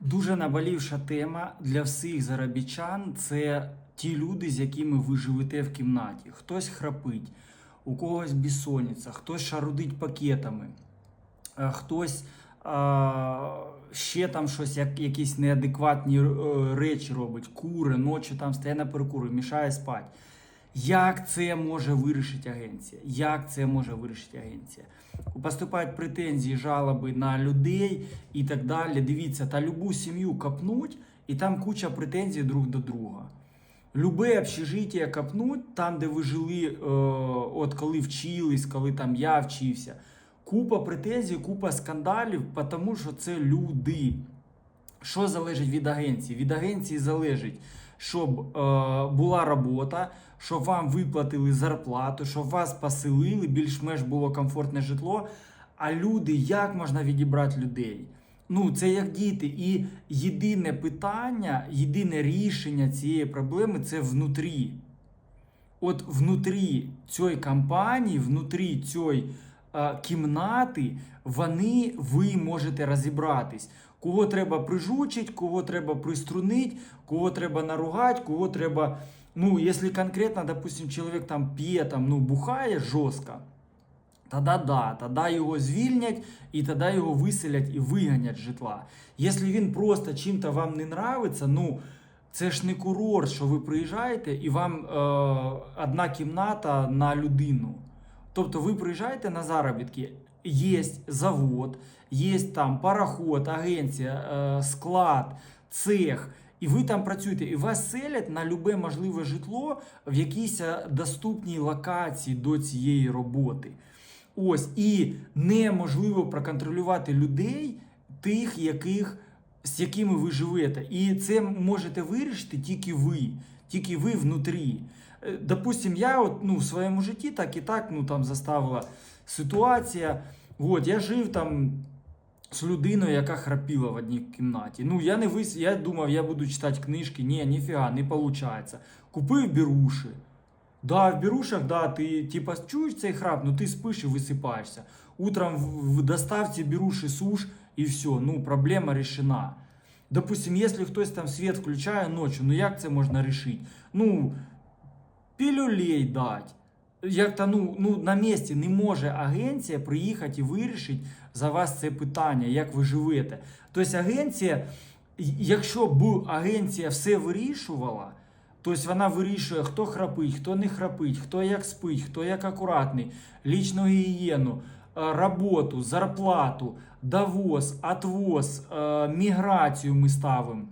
Дуже наболівша тема для всіх заробітчан це ті люди, з якими ви живете в кімнаті. Хтось храпить, у когось безсонниця, хтось шарудить пакетами, е, хтось а, ще там щось, як, якісь неадекватні е, речі робить, кури, ночі там стає на перекури, мішає спати. Як це може вирішити агенція? Як це може вирішити агенція? Поступають претензії, жалоби на людей і так далі. Дивіться, та любу сім'ю копнуть, і там куча претензій друг до друга. Любе общежиття копнуть, там, де ви жили, е, от коли вчились, коли там я вчився. Купа претензій, купа скандалів, тому що це люди. Що залежить від агенції? Від агенції залежить, щоб е, була робота, щоб вам виплатили зарплату, щоб вас поселили, більш-менш було комфортне житло. А люди, як можна відібрати людей? Ну, це як діти. І єдине питання, єдине рішення цієї проблеми це внутрі. От внутрі цієї компанії, внутрі цієї кімнати, вони ви можете розібратись. Кого треба прижучить, кого треба приструнить, кого треба наругать, кого треба. Ну, если конкретно, допустим, чоловік там п'є, там, ну, бухає жорстко, Тоді да, тоді його звільнять і тоді його виселять і виганять з житла. Якщо він просто чим-то вам не нравиться, ну це ж не курорт, що ви приїжджаєте і вам е, одна кімната на людину. Тобто ви приїжджаєте на заробітки, є завод, є там пароход, агенція, е, склад, цех. І ви там працюєте, і вас селять на любе можливе житло в якійсь е, доступній локації до цієї роботи. Ось і неможливо проконтролювати людей, тих, яких, з якими ви живете. І це можете вирішити тільки ви, тільки ви внутрі. Е, Допустим, я от, ну, в своєму житті так і так ну, там заставила ситуація. От, я жив там з людиною, яка храпіла в одній кімнаті. Ну, я не вис... я думав, я буду читати книжки. Ні, ніфіга, не виходить. Купив біруші. Да, в берушах, да, ти типа чуєш цей храп, ну ти спиш і висипаєшся. Утром в, доставці беруші суш і все, ну проблема решена. Допустим, якщо хтось там світ включає ночі, ну як це можна рішити? Ну, пілюлей дать. Як то ну, ну на місці не може агенція приїхати і вирішити за вас це питання, як ви живете. Тобто агенція, якщо б агенція все вирішувала, Тобто вона вирішує, хто храпить, хто не храпить, хто як спить, хто як акуратний, лічну гігієну, роботу, зарплату, довоз, отвоз, е, міграцію ми ставимо.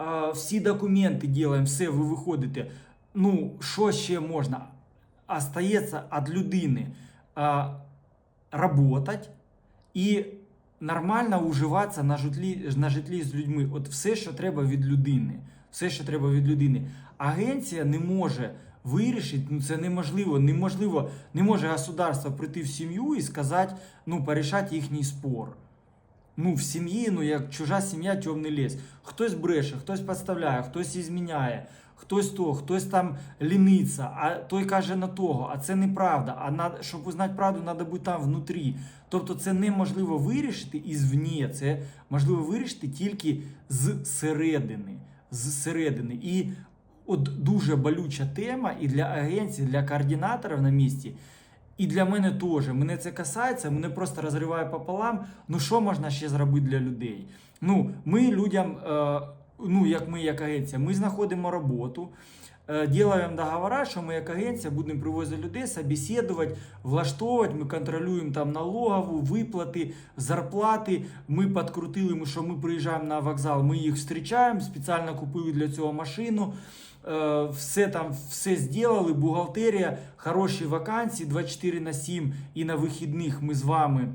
Е, Всі документи робимо, все, ви виходите. Ну, що ще можна? Остається від людини працювати і нормально уживатися на житлі, на житлі з людьми. От все, що треба від людини. Все, що треба від людини. Агенція не може вирішити, ну це неможливо. Неможливо, не може государство прийти в сім'ю і сказати, ну, порішати їхній спор. Ну, в сім'ї, ну як чужа сім'я, темний ліс. Хтось бреше, хтось підставляє, хтось ізміняє, хтось то, хтось там ліниться, а той каже на того, а це неправда. А на, щоб узнати правду, треба бути там внутрі. Тобто це неможливо вирішити ізвні, це можливо вирішити тільки з середини. З середини. І от дуже болюча тема і для агенції, для координаторів на місці. І для мене теж. Мене це касається, мене просто розриває пополам. Ну що можна ще зробити для людей? Ну, ми людям, е, ну як ми, як агенція, ми знаходимо роботу, е, ділаємо договори, що ми як агенція будемо привозити людей, собеседувати, влаштовувати, ми контролюємо там налогову, виплати, зарплати. Ми підкрутили, що ми приїжджаємо на вокзал, ми їх зустрічаємо, спеціально купили для цього машину. Е, все там все зробили, бухгалтерія, хороші вакансії 24 на 7 і на вихідних ми з вами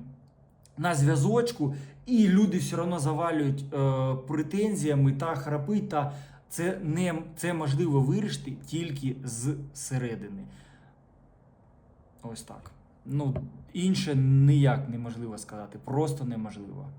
на зв'язочку, і люди все одно завалюють е, претензіями та храпить. Та це не це можливо вирішити тільки з середини. Ось так. Ну, інше ніяк неможливо сказати, просто неможливо.